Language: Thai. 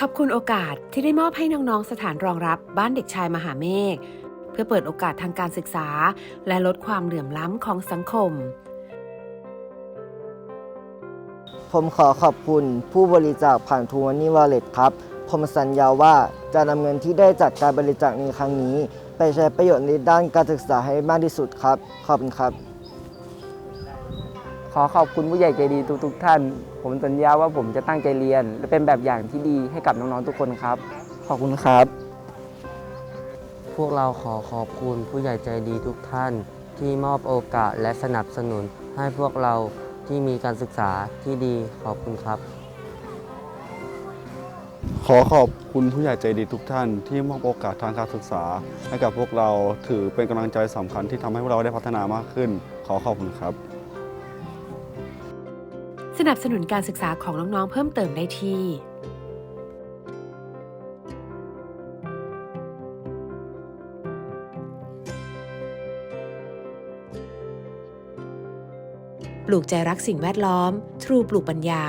ขอบคุณโอกาสที่ได้มอบให้น้องๆสถานรองรับบ้านเด็กชายมหาเมฆเพื่อเปิดโอกาสทางการศึกษา และลดความเหลื่อมล้ำของสังคม ผมขอขอบคุณผู้บริจาคผ่านทูมันนี่วอลเล็ตครับ ผมสัญญาว่าจะนำเงินที่ได้จากการบริจาคในครั้งนี้ ไปใช้ประโยชน์ในด้านการศึกษาให้มากที่สุดครับ ขอบคุณครับ ขอขอบคุณผู้ใหญ่ใจดีทุกๆท่าน ผมสัญญาว่าผมจะตั้งใจเรียน และเป็นแบบอย่างที่ดีให้กับน้องๆทุกคนครับ ขอบคุณครับ พวกเราขอขอบคุณผู้ใหญ่ใจดีทุกท่าน ที่มอบโอกาสและสนับสนุนให้พวกเราที่มีการศึกษาที่ดีขอบคุณครับ ขอขอบคุณผู้ใหญ่ใจดีทุกท่าน ที่มอบโอกาสทางการศึกษา ให้กับพวกเราถือเป็นกำลังใจสำคัญที่ทำให้พวกเราได้พัฒนามากขึ้น ขอขอบคุณครับ สนับสนุนการศึกษาของน้องๆเพิ่มเติมได้ที่ ปลูกใจรักสิ่งแวดล้อม ทรูปลูกปัญญา